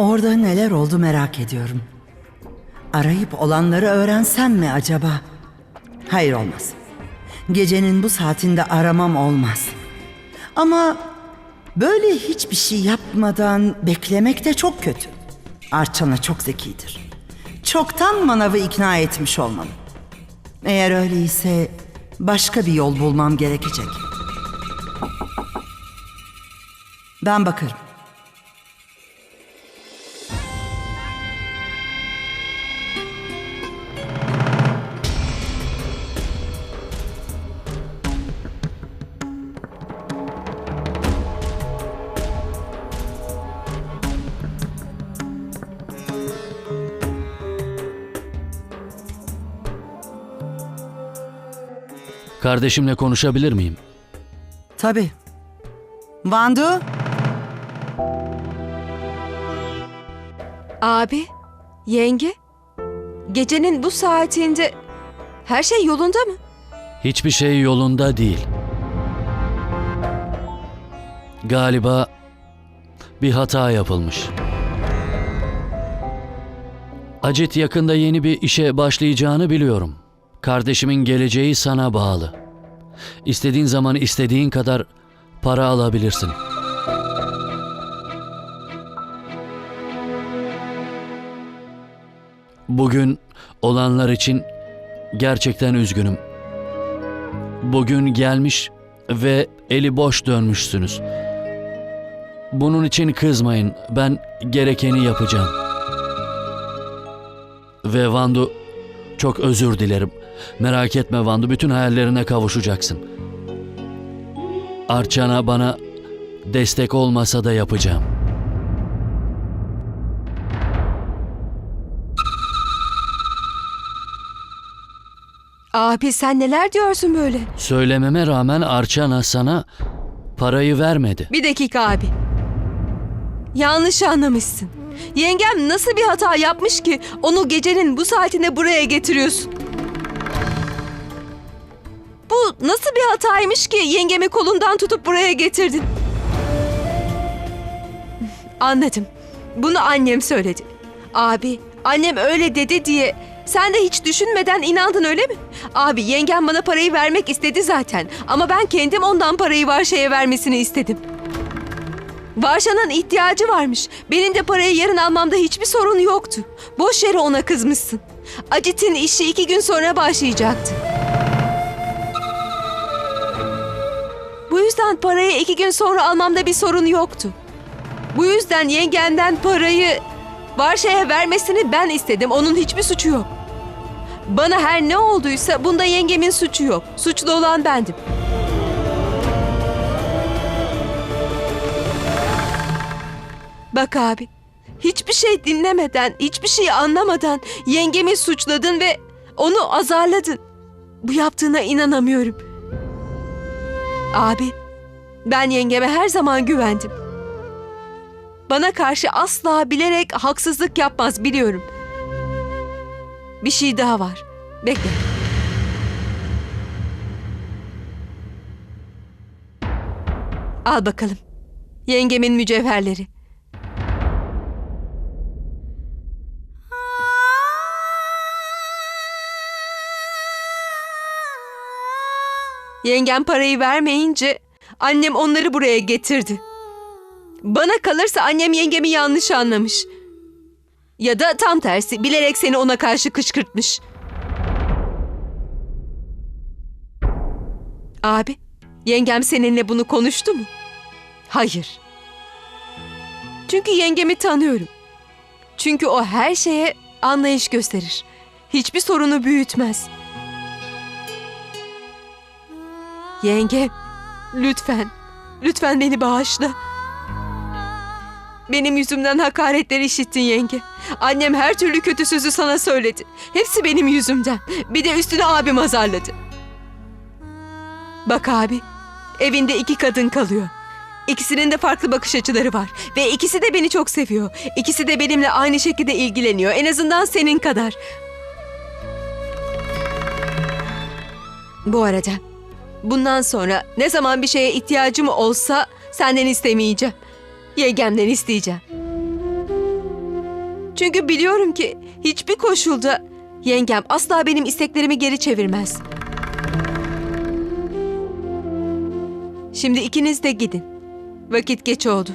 Orada neler oldu merak ediyorum. Arayıp olanları öğrensem mi acaba? Hayır olmaz. Gecenin bu saatinde aramam olmaz. Ama böyle hiçbir şey yapmadan beklemek de çok kötü. Arçana çok zekidir. Çoktan manavı ikna etmiş olmalı. Eğer öyleyse başka bir yol bulmam gerekecek. Ben bakarım. Kardeşimle konuşabilir miyim? Tabii. Vandu, Abi, yenge, gecenin bu saatinde her şey yolunda mı? Hiçbir şey yolunda değil. Galiba bir hata yapılmış. Acit yakında yeni bir işe başlayacağını biliyorum. Kardeşimin geleceği sana bağlı. İstediğin zaman istediğin kadar para alabilirsin. Bugün olanlar için gerçekten üzgünüm. Bugün gelmiş ve eli boş dönmüşsünüz. Bunun için kızmayın. Ben gerekeni yapacağım. Ve Vandu çok özür dilerim. Merak etme Vandu bütün hayallerine kavuşacaksın. Arçana bana destek olmasa da yapacağım. Abi sen neler diyorsun böyle? Söylememe rağmen Arçana sana parayı vermedi. Bir dakika abi. Yanlış anlamışsın. Yengem nasıl bir hata yapmış ki onu gecenin bu saatinde buraya getiriyorsun? Nasıl bir hataymış ki yengemi kolundan tutup buraya getirdin? Anladım. Bunu annem söyledi. Abi, annem öyle dedi diye sen de hiç düşünmeden inandın öyle mi? Abi yengem bana parayı vermek istedi zaten. Ama ben kendim ondan parayı Varşa'ya vermesini istedim. Varşa'nın ihtiyacı varmış. Benim de parayı yarın almamda hiçbir sorun yoktu. Boş yere ona kızmışsın. Acit'in işi iki gün sonra başlayacaktı. Yüzden parayı iki gün sonra almamda bir sorun yoktu. Bu yüzden yengenden parayı Varşa'ya vermesini ben istedim. Onun hiçbir suçu yok. Bana her ne olduysa bunda yengemin suçu yok. Suçlu olan bendim. Bak abi, hiçbir şey dinlemeden, hiçbir şey anlamadan yengemi suçladın ve onu azarladın. Bu yaptığına inanamıyorum. Abi, ben yengeme her zaman güvendim. Bana karşı asla bilerek haksızlık yapmaz biliyorum. Bir şey daha var. Bekle. Al bakalım. Yengemin mücevherleri. Yengem parayı vermeyince annem onları buraya getirdi. Bana kalırsa annem yengemi yanlış anlamış. Ya da tam tersi bilerek seni ona karşı kışkırtmış. Abi, yengem seninle bunu konuştu mu? Hayır. Çünkü yengemi tanıyorum. Çünkü o her şeye anlayış gösterir. Hiçbir sorunu büyütmez. Yenge, lütfen, lütfen beni bağışla. Benim yüzümden hakaretler işittin yenge. Annem her türlü kötü sözü sana söyledi. Hepsi benim yüzümden. Bir de üstüne abim azarladı. Bak abi, evinde iki kadın kalıyor. İkisinin de farklı bakış açıları var. Ve ikisi de beni çok seviyor. İkisi de benimle aynı şekilde ilgileniyor. En azından senin kadar. Bu arada bundan sonra ne zaman bir şeye ihtiyacım olsa senden istemeyeceğim. Yengemden isteyeceğim. Çünkü biliyorum ki hiçbir koşulda yengem asla benim isteklerimi geri çevirmez. Şimdi ikiniz de gidin. Vakit geç oldu.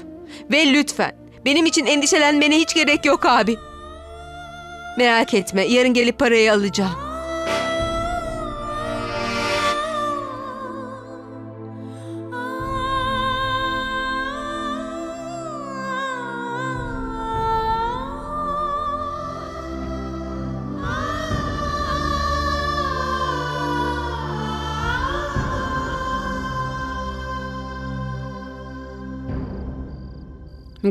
Ve lütfen benim için endişelenmene hiç gerek yok abi. Merak etme yarın gelip parayı alacağım.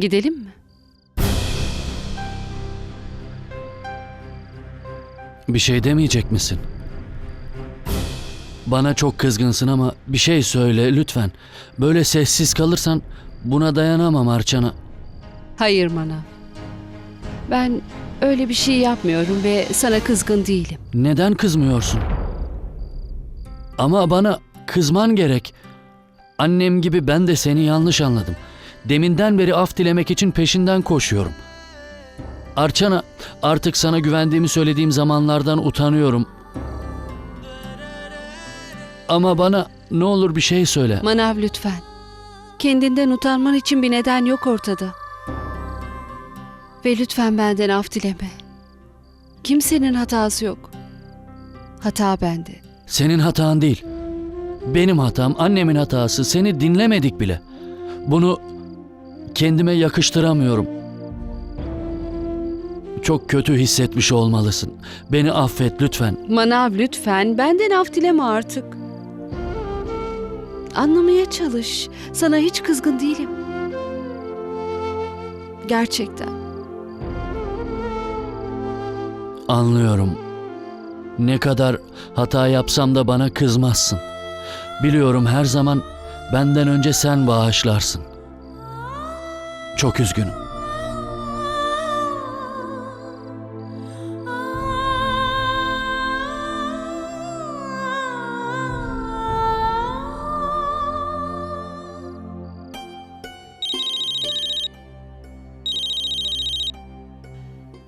Gidelim mi? Bir şey demeyecek misin? Bana çok kızgınsın ama bir şey söyle lütfen. Böyle sessiz kalırsan buna dayanamam Arçana. Hayır Manav. Ben öyle bir şey yapmıyorum ve sana kızgın değilim. Neden kızmıyorsun? Ama bana kızman gerek. Annem gibi ben de seni yanlış anladım. Deminden beri af dilemek için peşinden koşuyorum. Arçana, artık sana güvendiğimi söylediğim zamanlardan utanıyorum. Ama bana ne olur bir şey söyle. Manav lütfen. Kendinden utanman için bir neden yok ortada. Ve lütfen benden af dileme. Kimsenin hatası yok. Hata bende. Senin hatan değil. Benim hatam, annemin hatası. Seni dinlemedik bile. Bunu kendime yakıştıramıyorum. Çok kötü hissetmiş olmalısın. Beni affet lütfen. Manav lütfen benden af dileme artık. Anlamaya çalış. Sana hiç kızgın değilim. Gerçekten. Anlıyorum. Ne kadar hata yapsam da bana kızmazsın. Biliyorum her zaman benden önce sen bağışlarsın. Çok üzgünüm.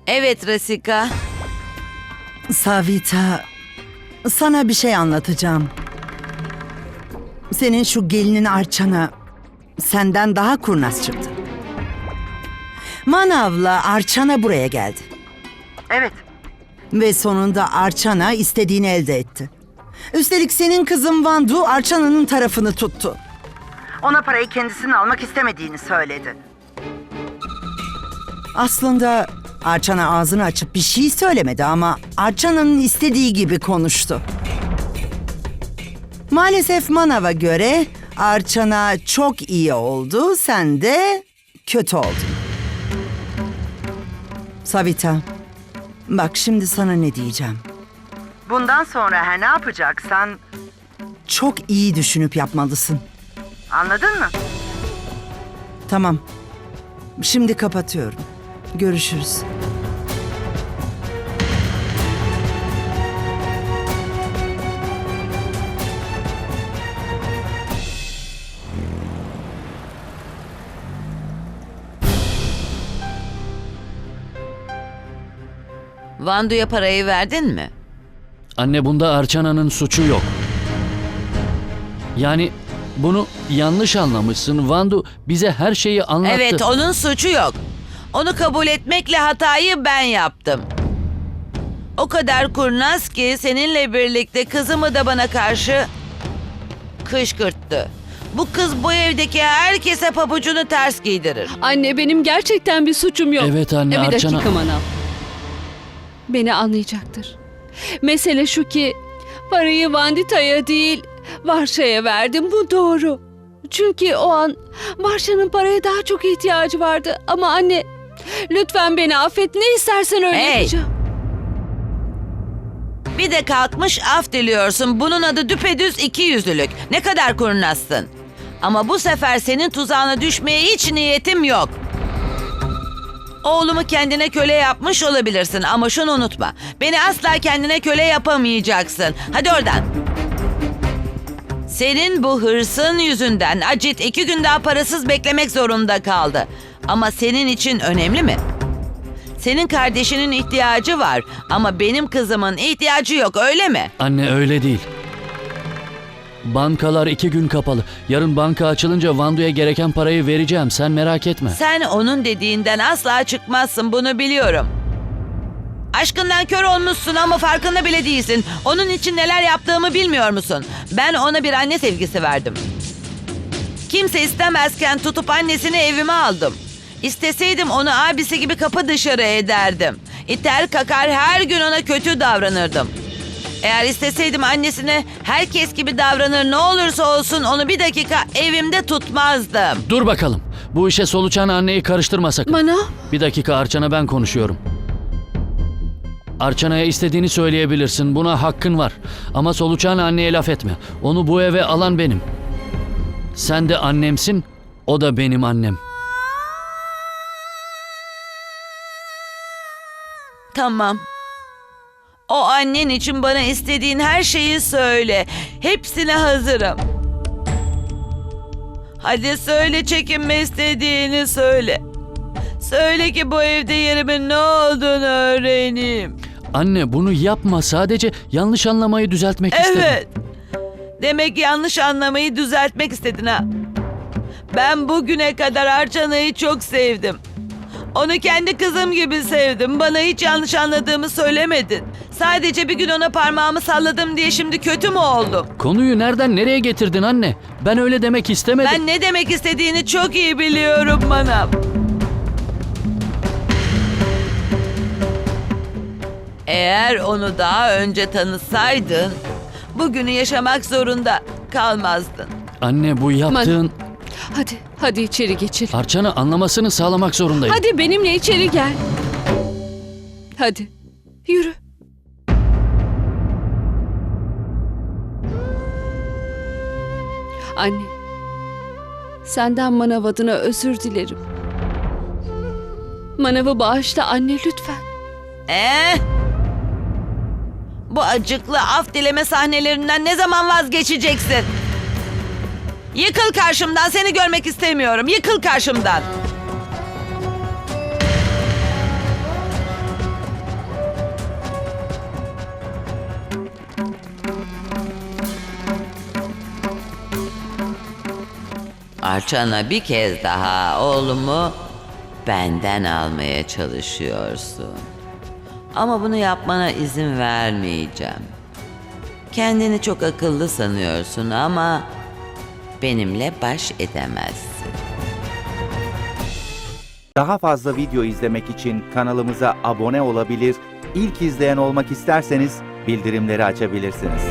Evet Rasika. Savita, sana bir şey anlatacağım. Senin şu gelinin Arçana senden daha kurnaz çıktı. Manav'la Arçana buraya geldi. Evet. Ve sonunda Arçana istediğini elde etti. Üstelik senin kızın Vandu Arçana'nın tarafını tuttu. Ona parayı kendisinin almak istemediğini söyledi. Aslında Arçana ağzını açıp bir şey söylemedi ama Arçana'nın istediği gibi konuştu. Maalesef Manav'a göre Arçana çok iyi oldu, sen de kötü oldun. Savita, bak şimdi sana ne diyeceğim. Bundan sonra her ne yapacaksan çok iyi düşünüp yapmalısın. Anladın mı? Tamam. Şimdi kapatıyorum. Görüşürüz. Vandu'ya parayı verdin mi? Anne bunda Arçana'nın suçu yok. Yani bunu yanlış anlamışsın. Vandu bize her şeyi anlattı. Evet onun suçu yok. Onu kabul etmekle hatayı ben yaptım. O kadar kurnaz ki seninle birlikte kızımı da bana karşı kışkırttı. Bu kız bu evdeki herkese pabucunu ters giydirir. Anne benim gerçekten bir suçum yok. Evet anne, E, Bir Arçana- dakika Manav. Beni anlayacaktır. Mesele şu ki parayı Vandita'ya değil Varşa'ya verdim bu doğru. Çünkü o an Varşa'nın paraya daha çok ihtiyacı vardı. Ama anne lütfen beni affet ne istersen öyle Hey! yapacağım. Bir de kalkmış af diliyorsun. Bunun adı düpedüz iki yüzlülük. Ne kadar kurnazsın. Ama bu sefer senin tuzağına düşmeye hiç niyetim yok. Oğlumu kendine köle yapmış olabilirsin ama şunu unutma. Beni asla kendine köle yapamayacaksın. Hadi oradan. Senin bu hırsın yüzünden Acit iki gün daha parasız beklemek zorunda kaldı. Ama senin için önemli mi? Senin kardeşinin ihtiyacı var ama benim kızımın ihtiyacı yok öyle mi? Anne öyle değil. Bankalar iki gün kapalı. Yarın banka açılınca Vandu'ya gereken parayı vereceğim. Sen merak etme. Sen onun dediğinden asla çıkmazsın bunu biliyorum. Aşkından kör olmuşsun ama farkında bile değilsin. Onun için neler yaptığımı bilmiyor musun? Ben ona bir anne sevgisi verdim. Kimse istemezken tutup annesini evime aldım. İsteseydim onu abisi gibi kapı dışarı ederdim. İter kakar her gün ona kötü davranırdım. Eğer isteseydim annesine herkes gibi davranır ne olursa olsun onu bir dakika evimde tutmazdım. Dur bakalım. Bu işe solucan anneyi karıştırma sakın. Manav, Bir dakika Arçan'a ben konuşuyorum. Arçana'ya istediğini söyleyebilirsin. Buna hakkın var. Ama solucan anneye laf etme. Onu bu eve alan benim. Sen de annemsin, o da benim annem. Tamam. O annen için bana istediğin her şeyi söyle. Hepsine hazırım. Hadi söyle çekinme istediğini söyle. Söyle ki bu evde yerimin ne olduğunu öğreneyim. Anne bunu yapma. Sadece yanlış anlamayı düzeltmek istedim. Evet. Demek yanlış anlamayı düzeltmek istedin ha. Ben bugüne kadar Arçana'yı çok sevdim. Onu kendi kızım gibi sevdim. Bana hiç yanlış anladığımı söylemedin. Sadece bir gün ona parmağımı salladım diye şimdi kötü mü oldum? Konuyu nereden nereye getirdin anne? Ben öyle demek istemedim. Ben ne demek istediğini çok iyi biliyorum bana. Eğer onu daha önce tanısaydın, bugünü yaşamak zorunda kalmazdın. Anne bu yaptığın... hadi, hadi içeri geçelim. Arçan'ı anlamasını sağlamak zorundayım. Hadi benimle içeri gel. Hadi, yürü. Anne, senden manav adına özür dilerim. Manavı bağışla anne lütfen. Ee? Bu acıklı af dileme sahnelerinden ne zaman vazgeçeceksin? Yıkıl karşımdan seni görmek istemiyorum. Yıkıl karşımdan. Arçana bir kez daha oğlumu benden almaya çalışıyorsun. Ama bunu yapmana izin vermeyeceğim. Kendini çok akıllı sanıyorsun ama benimle baş edemezsin. Daha fazla video izlemek için kanalımıza abone olabilir, ilk izleyen olmak isterseniz bildirimleri açabilirsiniz.